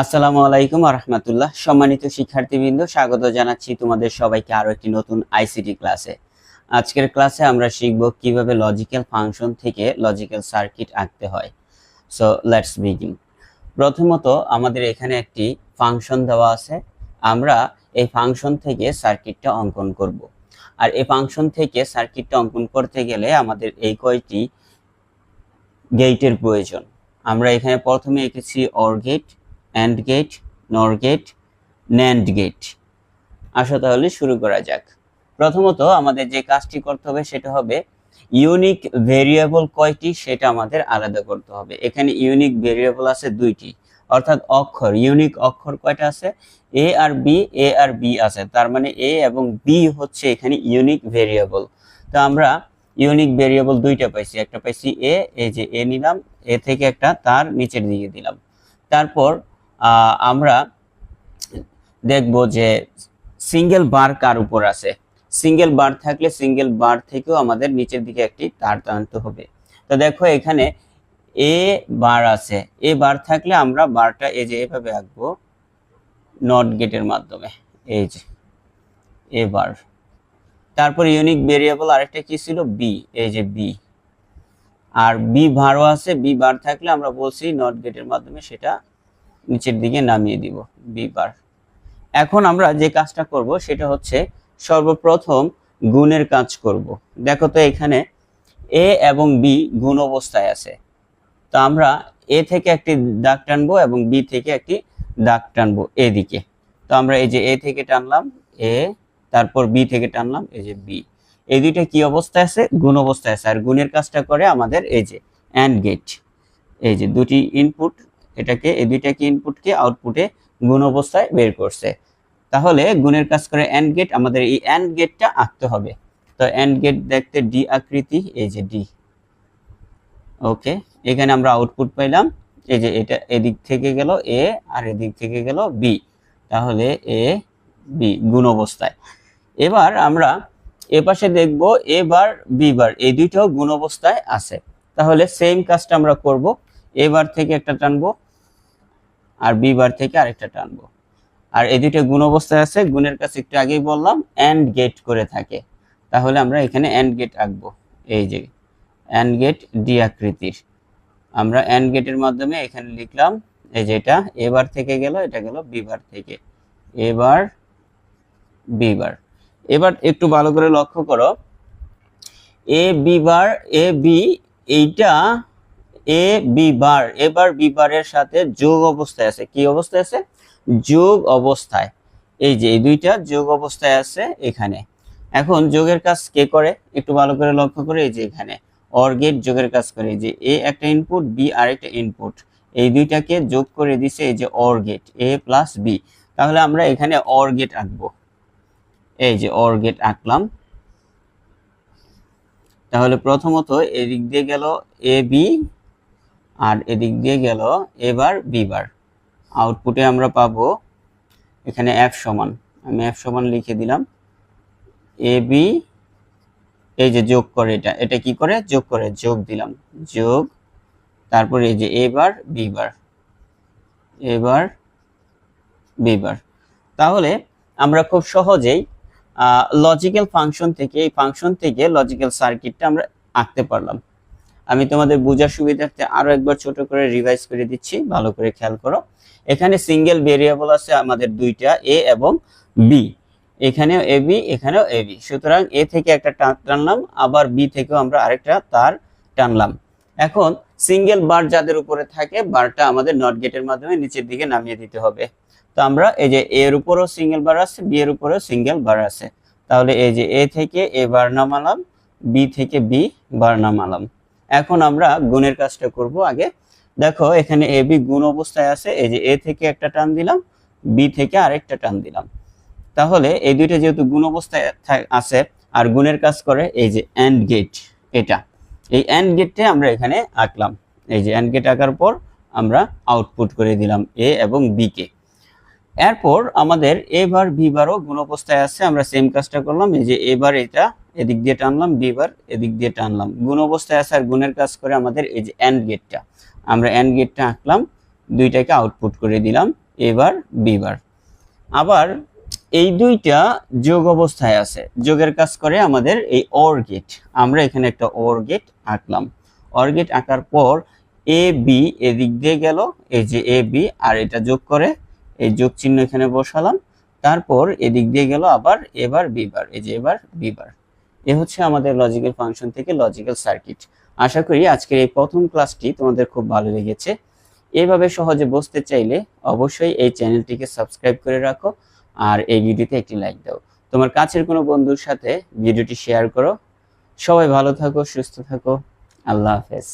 আসসালামু আলাইকুম রহমতুল্লাহ। সম্মানিত শিক্ষার্থীবৃন্দ, স্বাগত জানাচ্ছি তোমাদের সবাইকে আরও একটি নতুন আইসিটি ক্লাসে। আজকের ক্লাসে আমরা শিখব কীভাবে লজিক্যাল ফাংশন থেকে লজিক্যাল সার্কিট আঁকতে হয়। সো লেটস বিগিন প্রথমত আমাদের এখানে একটি ফাংশন দেওয়া আছে। আমরা এই ফাংশন থেকে সার্কিটটা অঙ্কন করব। আর এই ফাংশন থেকে সার্কিটটা অঙ্কন করতে গেলে আমাদের এই কয়টি গেটের প্রয়োজন। আমরা এখানে প্রথমে এঁকেছি or gate and gate, nor gate, nand gate. আসো তাহলে শুরু করা যাক। প্রথমত আমাদের যে কাজটি করতে হবে সেটা হবে ইউনিক ভেরিয়েবল কয়টি সেটা আমাদের আলাদা করতে হবে। এখানে ইউনিক ভেরিয়েবল আছে দুইটি। অর্থাৎ অক্ষর ইউনিক অক্ষর কয়টা আছে? এ আর বি এ আর বি আছে। তার মানে এ এবং বি হচ্ছে এখানে ইউনিক ভেরিয়েবল তো আমরা ইউনিক ভেরিয়েবল দুইটা পাইছি। একটা পাইছি এ এই যে এ নিলাম। এ থেকে একটা তার নিচের দিকে দিলাম। তারপর আমরা দেখব যে সিঙ্গেল বার কার উপর আছে। সিঙ্গেল বার থাকলে সিঙ্গেল বার থেকেও আমাদের নিচের দিকে একটি তার টানতে হবে। তো দেখো এখানে এ বার আছে। এ বার থাকলে আমরা বারটা এই যে এভাবে আঁকবো নট গেটের মাধ্যমে। এই যে এ বার তারপর ইউনিক ভেরিয়েবল আরেকটা কি ছিল? বি এই যে বি আর বি বারও আছে। বি বার থাকলে আমরা বলছি নট গেটের মাধ্যমে সেটা নিচের দিকে নামিয়ে দিব বি বার এখন আমরা যে কাজটা করব, সেটা হচ্ছে সর্বপ্রথম গুণের কাজ করব। দেখো তো এখানে এ এবং বি গুণ অবস্থায় আছে। তো আমরা এ থেকে একটি দাগ টানবো এবং বি থেকে একটি দাগ টানবো এদিকে। তো আমরা এই যে এ থেকে টানলাম এ তারপর বি থেকে টানলাম, এই যে বি এই দুইটা কি অবস্থায় আছে? গুণ অবস্থায় আছে। আর গুণের কাজটা করে আমাদের এই যে অ্যান্ড গেট এই যে দুটি ইনপুট এটাকে এই দুইটাকে ইনপুটকে আউটপুটে গুণ অবস্থায় বের করছে। তাহলে গুণের কাজ করে অ্যান্ড গেট আমাদের এই অ্যান্ড গেটটা আঁকতে হবে। তো অ্যান্ড গেট দেখতে ডি আকৃতি, এই যে ডি ওকে এখানে আমরা আউটপুট পাইলাম। এই যে এটা এদিক থেকে গেল এ আর এদিক থেকে গেল বি তাহলে এ বি গুণ অবস্থায়। এবার আমরা এ পাশে দেখব এ বার বি বার, এই দুইটাও গুণ অবস্থায় আছে। তাহলে সেম কাজটা আমরা করব। এ বার থেকে একটা টানবো। আর বি বার থেকে আরেকটা টানবো। আর এই দুইটা গুণ অবস্থায় আছে, গুণের কাছে একটু আগেই বললাম অ্যান্ড গেট করে থাকে। তাহলে আমরা এখানে অ্যান্ড গেট আঁকবো। এই যে অ্যান্ড গেট ডি আকৃতির। আমরা অ্যান্ড গেটের মাধ্যমে এখানে লিখলাম, এই যে এটা এবার থেকে গেল, এটা গেল বিবার থেকে। এবার বিবার এবার একটু ভালো করে লক্ষ্য করো। A B bar A B এইটা এ বি বার এবার বি বারের সাথে যোগ অবস্থায় আছে। কি অবস্থায় আছে? যোগ অবস্থায়। এই যে, এই দুইটা যোগ অবস্থায় আছে এখানে। এখন যোগের কাজ কে করে? একটু ভালো করে লক্ষ্য করে এই যে এখানে। অর যোগের কাজ করে। যে এ একটা ইনপুট বি আরেকটা ইনপুট এই দুইটাকে যোগ করে দিছে এই যে অর এ প্লাস বি তাহলে আমরা এখানে অর আঁকবো। এই যে অর আঁকলাম। তাহলে প্রথমত এদিক দিয়ে গেল এ বি আর এদিক দিয়ে গেল এবার বিবার। আউটপুটে আমরা পাবো এখানে এফ সমান। আমি এফ সমান লিখে দিলাম। এ বি এই যে যোগ করে এটা। এটা কি করে? যোগ করে, যোগ দিলাম। যোগ, তারপরে এই যে এবার বিবার। এবার বিবার। তাহলে আমরা খুব সহজেই লজিক্যাল ফাংশন থেকে এই ফাংশন থেকে লজিক্যাল সার্কিটটা আমরা আঁকতে পারলাম। আমি তোমাদের বোঝার সুবিধার্থে আরও একবার ছোট করে রিভাইজ করে দিচ্ছি, ভালো করে খেয়াল করো। এখানে সিঙ্গেল ভেরিয়েবল আছে আমাদের দুইটা এ এবং বি এখানেও এ বি এখানেও এ বি সুতরাং এ থেকে একটা টান- টানলাম, আবার বি থেকেও আমরা আরেকটা তার টানলাম। এখন সিঙ্গেল বার যাদের উপরে থাকে বারটা আমাদের নট গেটের মাধ্যমে নিচের দিকে নামিয়ে দিতে হবে। তো আমরা এই যে এর উপরেও সিঙ্গেল বার আছে বি এর উপরেও সিঙ্গেল বার আছে। তাহলে এই যে এ থেকে এ বার নামালাম বি থেকে বি বার নামালাম। এখন আমরা গুণের কাজটা করব আগে। দেখো, এখানে এ, বি গুণ অবস্থায় আছে, এই যে এ থেকে একটা টান দিলাম, বি থেকে আরেকটা টান দিলাম। তাহলে এই দুইটা যেহেতু গুণ অবস্থায় আছে, আর গুণের কাজ করে এই যে অ্যান্ড গেট এটা। এই অ্যান্ড গেটটা আমরা এখানে আঁকলাম। এই যে অ্যান্ড গেট আঁকার পর আমরা আউটপুট করে দিলাম এ এবং বি কে। এরপর আমাদের এবার বি বারও গুণ অবস্থায় আছে, আমরা সেম কাজটা করলাম, এই যে এবার এটা এদিক দিয়ে টানলাম বি বার এদিক দিয়ে টানলাম। গুণ অবস্থায় আছে আর গুণের কাজ করে আমাদের এই যে অ্যান্ড গেটটা আমরা অ্যান্ড গেটটা আঁকলাম, দুইটাকে আউটপুট করে দিলাম এবার বিবার আবার এই দুইটা যোগ অবস্থায় আছে। যোগের কাজ করে আমাদের এই অর গেট আমরা এখানে একটা অর গেট আঁকলাম। অর গেট আঁকার পর এ বি এদিক দিয়ে গেল, এই যে এ বি আর এটা যোগ করে এই যোগ চিহ্ন এখানে বসালাম। তারপর এদিক দিয়ে গেল আবার এবার বিবার এই যে এবার বিবার এ হচ্ছে আমাদের লজিক্যাল ফাংশন থেকে লজিক্যাল সার্কিট আশা করি আজকের এই প্রথম ক্লাসটি তোমাদের খুব ভালো লেগেছে। এভাবে সহজে বুঝতে চাইলে অবশ্যই এই চ্যানেলটিকে সাবস্ক্রাইব করে রাখো আর এই ভিডিওতে একটি লাইক দাও। তোমার কাছের কোনো বন্ধুর সাথে ভিডিওটি শেয়ার করো। সবাই ভালো থাকো, সুস্থ থাকো। আল্লাহ হাফেজ।